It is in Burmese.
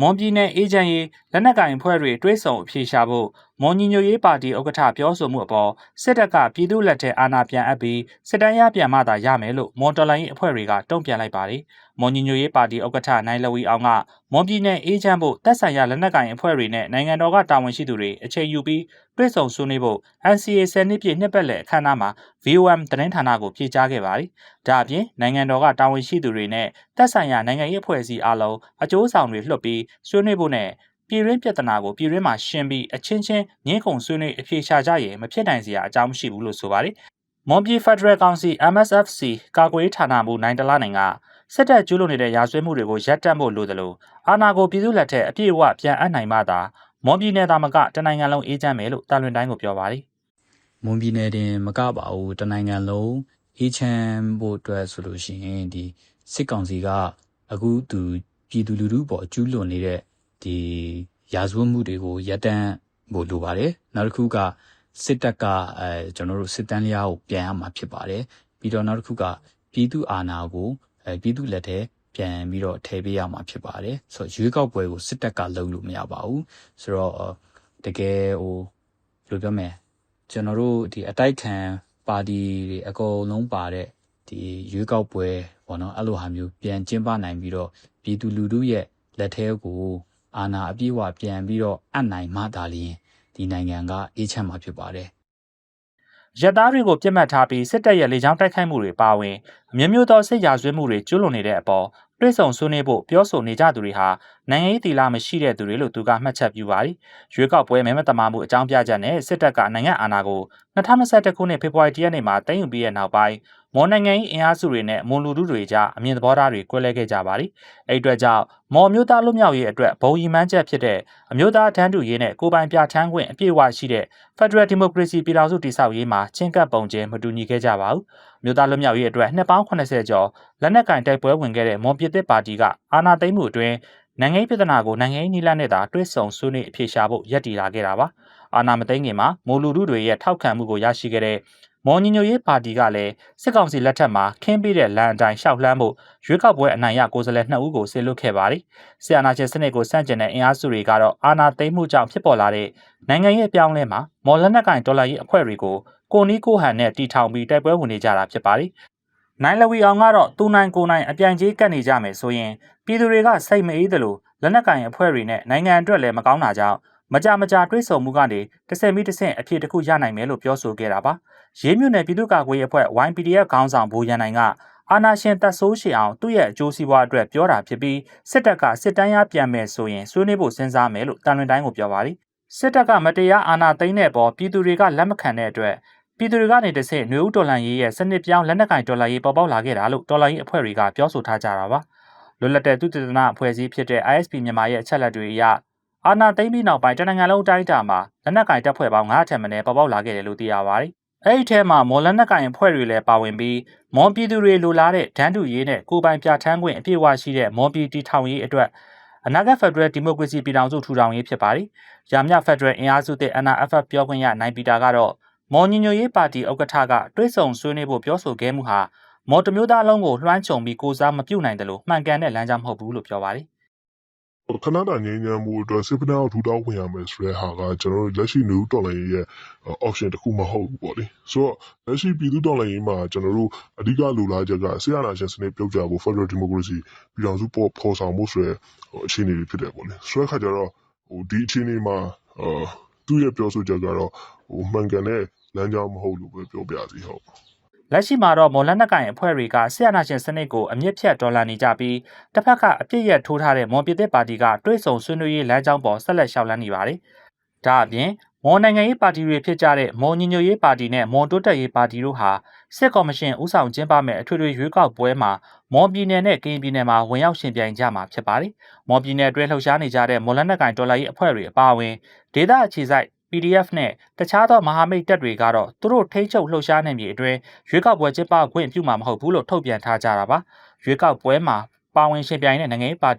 မွန်ပြည်နယ်အေဂျင့်ရေးလက်နက်ကင်ဖွဲ့တွေတွဲဆောင်အပြေရှာဖို့ မွန်ညီညွတ်ရေးပါတီဥက္ကဋ္ဌပြောဆိုမှုအပေါ်စစ်တပ်ကပြည်သူ့လက်ထဲအာဏာပြန်အပ်ပြီးစစ်တမ်းရပြန်မှသာရမယ်လို့မွန်တော်လိုင်းအဖွဲ့တွေကတုံ့ပြန်လိုက်ပါတယ်။မွန်ညီညွတ်ရေးပါတီဥက္ကဋ္ဌနိုင်လဝီအောင်ကမွန်ပြည်နယ်အေဂျင့်ဖို့တပ်ဆိုင်ရာလက်နက်ကင်အဖွဲ့တွေနဲ့နိုင်ငံတော်ကတာဝန်ရှိသူတွေအချိန်ယူပြီးတွဲဆောင်ဆွေးနွေးဖို့ NCA 10နှစ်ပြည့်နှစ်ပတ်လည်အခမ်းအနားမှာ VOM သတင်းဌာနကိုဖြေကြားခဲ့ပါတယ်။ဒါအပြင်နိုင်ငံတော်ကတာဝန်ရှိသူတွေနဲ့တပ်ဆိုင်ရာနိုင်ငံရေးအဖွဲ့အစည်းအလုံးအကျိုးဆောင်တွေလွှတ်ပြီးဆွေးနွေးဖို့နဲ့ ပြည်ရင်းပြဿနာကိုပြည်ရင်းမှာရှင်းပြီးအချင်းချင်းငင်းခုန်ဆွေးနွေးအဖြေရှာကြရင်မဖြစ်နိုင်စရာအကြောင်းမရှိဘူးလို့ဆိုပါတယ်။မွန်ပြည်ဖက်ဒရယ်ကောင်စီ MSFC ကာကွယ်ရေးဌာနမှနိုင်တလာနိုင်ကစစ်တပ်ကျူးလွန်နေတဲ့ရာဇဝတ်မှုတွေကိုရပ်တန့်ဖို့လိုသလိုအာဏာကိုပြည်သူ့လက်ထက်အပြည့်အဝပြန်အပ်နိုင်မှသာမွန်ပြည်နယ်သားမကတနိုင်ငံလုံးအေးချမ်းမယ်လို့တာလွင်တိုင်းကိုပြောပါတယ်မွန်ပြည်နယ်တင်မကပါဘူးတနိုင်ငံလုံးအေးချမ်းဖို့အတွက်ဆိုလို့ရှိရင်ဒီစစ်ကောင်စီကအခုသူပြည်သူလူထုပေါ်ကျူးလွန်နေတဲ့ ဒီရာဇဝတ်မှုတွေကိုရပ်တန့်ဖို့လိုပါတယ်နောက်တစ်ခုကစစ်တပ်ကအဲကျွန်တော်တို့စစ်တမ်းလျားကိုပြန်ရမှာဖြစ်ပါတယ်ပြီးတော့နောက်တစ်ခုကပြည်သူအာဏာကိုအဲပြည်သူလက်ထဲပြန်ပြီးတော့ထည့်ပေးရမှာဖြစ်ပါတယ်ဆိုတော့ရွေးကောက်ပွဲကိုစစ်တပ်ကလုပ်လို့မရပါဘူးဆိုတော့တကယ်ဟိုဘယ်လိုပြောမလဲကျွန်တော်တို့ဒီအတိုက်ခံပါတီတွေအကုန်လုံးပါတဲ့ဒီရွေးကောက်ပွဲပေါ့နော်အဲ့လိုဟာမျိုးပြန်ကျင်းပနိုင်ပြီးတော့ပြည်သူလူထုရဲ့လက်ထဲကို အာဏာအပြည့်အဝပြန်ပြီးတော့အပ်နိုင်မှသာလျှင်ဒီနိုင်ငံကအေးချမ်းမှာဖြစ်ပါတယ်ရတသားတွေကိုပြစ်မှတ်ထားပြီးစစ်တပ်ရဲ့လေကြောင်းတိုက်ခိုက်မှုတွေပါဝင်အမျိုးမျိုးသောစစ်ရာဇဝတ်မှုတွေကျူးလွန်နေတဲ့အပေါ်တွဲဆောင်ဆွေးနွေးဖို့ပြောဆိုနေကြသူတွေဟာနိုင်ငံရေးတီလာမရှိတဲ့သူတွေလို့သူကမှတ်ချက်ပြုပါတယ်။ရွေးကောက်ပွဲမဲမတမာမှုအကြောင်းပြချက်နဲ့စစ်တပ်ကနိုင်ငံအာဏာကို2021ခုနှစ်ဖေဖော်ဝါရီလရက်နေ့မှာတင်ယူပြီးတဲ့နောက်ပိုင်း မွန်နိုင်ငံ၏အင်အားစုတွေနဲ့မွန်လူထုတွေကြားအမြင်သဘောထားတွေကွဲလဲခဲ့ကြပါတယ်။အဲ့အတွက်ကြောင့်မော်မျိုးသားလူမျိုးရေးအတွက်ဘုံရီမှန်းချက်ဖြစ်တဲ့အမျိုးသားတန်းတူရေးနဲ့ကိုပိုင်ပြဋ္ဌာန်းခွင့်အပြည့်အဝရှိတဲ့ Federal Democracy ပြည်ထောင်စုတည်ဆောက်ရေးမှာချင်းကပ်ပုံချင်းမတူညီခဲ့ကြပါဘူး။မြို့သားလူမျိုးရေးအတွက်နှစ်ပေါင်း80ကျော်လက်နက်ကင်တိုက်ပွဲဝင်ခဲ့တဲ့မွန်ပြည်သစ်ပါတီကအာဏာသိမ်းမှုအတွင်းနိုင်ငံရေးပြည်ထနာကိုနိုင်ငံရေးနည်းလမ်းနဲ့သာတွဲဆောင်ဆွေးနွေးအဖြေရှာဖို့ရည်တည်လာခဲ့တာပါ။အာဏာမသိမ်းခင်မှာမိုလူလူတွေရဲ့ထောက်ခံမှုကိုရရှိခဲ့တဲ့ မော်ညညိုရေးပါတီကလည်းစစ်ကောင်စီလက်ထက်မှာခင်းပေးတဲ့လမ်းအတိုင်းရှောက်လှမ်းဖို့ရွေးကောက်ပွဲအနိုင်ရကိုယ်စားလှယ်2ဦးကိုဆေလွတ်ခဲ့ပါတယ်။ဆီယနာချေစနစ်ကိုစန့်ကျင်တဲ့အင်အားစုတွေကတော့အာဏာသိမ်းမှုကြောင့်ဖြစ်ပေါ်လာတဲ့နိုင်ငံရေးအပြောင်းအလဲမှာမော်လက်နက်ကင်ဒေါ်လာရေးအဖွဲ့တွေကိုကိုနီးကိုဟန်နဲ့တီထောင်ပြီးတိုက်ပွဲဝင်နေကြတာဖြစ်ပါတယ်။နိုင်လဝီအောင်ကတော့သူနိုင်ကိုနိုင်အပြိုင်ကြီးကတ်နေကြမယ်ဆိုရင်ပြည်သူတွေကစိတ်မအေးသလိုလက်နက်ကင်အဖွဲ့တွေနဲ့နိုင်ငံအတွက်လည်းမကောင်းတာကြောင့် မကြမကြတွေးဆုံမှုကနေတစ်ဆယ်မီတစ်ဆင့်အဖြစ်တစ်ခုရနိုင်မယ်လို့ပြောဆိုခဲ့တာပါရေးမြို့နယ်ပြည်သူ့ကာကွယ်ရေးအဖွဲ့ YPDF ခေါင်းဆောင်ဘူရန်နိုင်ကအာနာရှင်တပ်ဆိုးရှိအောင်သူ့ရဲ့အကျိုးစီးပွားအတွက်ပြောတာဖြစ်ပြီးစစ်တပ်ကစစ်တမ်းရပြန်မယ်ဆိုရင်ဆွေးနွေးဖို့စဉ်းစားမယ်လို့တန်လွင်တိုင်းကိုပြောပါတယ်စစ်တပ်ကမတရားအာဏာသိမ်းတဲ့အပေါ်ပြည်သူတွေကလက်မခံတဲ့အတွက်ပြည်သူတွေကနေတဆင့်ຫນွေဦးတော်လှန်ရေးရဲ့စနစ်ပြောင်းလက်နက်ကင်တော်လှန်ရေးပေါ်ပေါက်လာခဲ့တာလို့တော်လှန်ရေးအဖွဲ့တွေကပြောဆိုထားကြတာပါလွတ်လပ်တဲ့သူတည်တနာအဖွဲ့အစည်းဖြစ်တဲ့ ISP မြန်မာရဲ့အချက်လက်တွေအရ အာဏာသိမ်းပြီးနောက်ပိုင်းတနင်္ဂနွေလုံးတိုင်းတာမှာလက်နက်ကင်တပ်ဖွဲ့ပေါင်း9ထက်မနည်းပေါ်ပေါက်လာခဲ့တယ်လို့သိရပါတယ်အဲ့ဒီထဲမှာမော်လက်နက်ကင်အဖွဲ့တွေလည်းပါဝင်ပြီးမွန်ပြည်သူတွေလိုလားတဲ့ဒန်းတူရေးနဲ့ကိုပိုင်ပြဋ္ဌာန်းခွင့်အပြည့်အဝရှိတဲ့မွန်ပြည်တီထောင်ရေးအတွက်အနာဂတ်ဖက်ဒရယ်ဒီမိုကရေစီပြည်ထောင်စုထူထောင်ရေးဖြစ်ပါတယ်။ရာမြဖက်ဒရယ်အင်အားစုတဲ့ NRFF ပြောခွင့်ရနိုင်ပီတာကတော့မော်ညညိုရေးပါတီဥက္ကဋ္ဌကတွဲဆောင်ဆွေးနွေးဖို့ပြောဆိုခဲ့မှုဟာမော်တမျိုးသားလုံးကိုလွှမ်းခြုံပြီးကိုစားမပြုတ်နိုင်တယ်လို့မှန်ကန်တဲ့လမ်းကြောင်းမဟုတ်ဘူးလို့ပြောပါတယ် ခဏတာငြိမ်းချမ်းမှုအတွက်စစ်ဖက်နှောက်ထူထောင်ဝင်ရမယ်ဆိုတဲ့ဟာကကျွန်တော်တို့လက်ရှိနေဦးတော်လိုင်းရဲ့ option တစ်ခုမဟုတ်ဘူးပေါ့လေဆိုတော့လက်ရှိပြည်သူတော်လိုင်းရေးမှာကျွန်တော်တို့အဓိကလိုလားချက်ကဆရာနာရှင်စနစ်ပြုတ်ကြဖို့ Federal Democracy ပြည်ထောင်စုပေါ်ဖော်ဆောင်မှုဆိုတဲ့အခြေအနေတွေဖြစ်တယ်ပေါ့လေဆိုတဲ့အခါကျတော့ဟိုဒီအခြေအနေမှာအာသူ့ရဲ့ပြောဆိုချက်ကတော့ဟိုမှန်ကန်တဲ့လမ်းကြောင်းမဟုတ်လို့ပဲပြောပြစီဟုတ် လက်ရှိမှာတော့မော်လက်နက်ကင်အဖွဲ့တွေကဆရာနာရှင်စနစ်ကိုအမြင့်ဖြတ်ဒေါ်လာနေကြပြီးတစ်ဖက်ကအပြစ်ရထိုးထားတဲ့မော်ပြည်သစ်ပါတီကတွဲဆောင်ဆွေးနွေးရေးလမ်းကြောင်းပေါ်ဆက်လက်လျှောက်လန်းနေပါတယ်။ဒါအပြင်မော်နိုင်ငံရေးပါတီတွေဖြစ်ကြတဲ့မော်ညညိုရေးပါတီနဲ့မော်တိုးတက်ရေးပါတီတို့ဟာစစ်ကော်မရှင်ဦးဆောင်ကျင်းပမဲ့အထွေထွေရွေးကောက်ပွဲမှာမော်ပြည်နယ်နဲ့ကရင်ပြည်နယ်မှာဝင်ရောက်ရှင်ပြိုင်ကြမှာဖြစ်ပါတယ်။မော်ပြည်နယ်အတွင်းလှုပ်ရှားနေကြတဲ့မော်လက်နက်ကင်ဒေါ်လာရေးအဖွဲ့တွေအပါအဝင်ဒေသအခြေစိုက် PDF နဲ့တခြားသောမဟာမိတ်တပ်တွေကတော့သူတို့ထိန်းချုပ်လှုပ်ရှားနေမြေအတွင်းရွေးကောက်ပွဲကျင်းပခွင့်ပြုမှာမဟုတ်ဘူးလို့ထုတ်ပြန်ထားကြတာပါရွေးကောက်ပွဲမှာပါဝင်ရှင်ပြိုင်တဲ့နိုင်ငံရေးပါ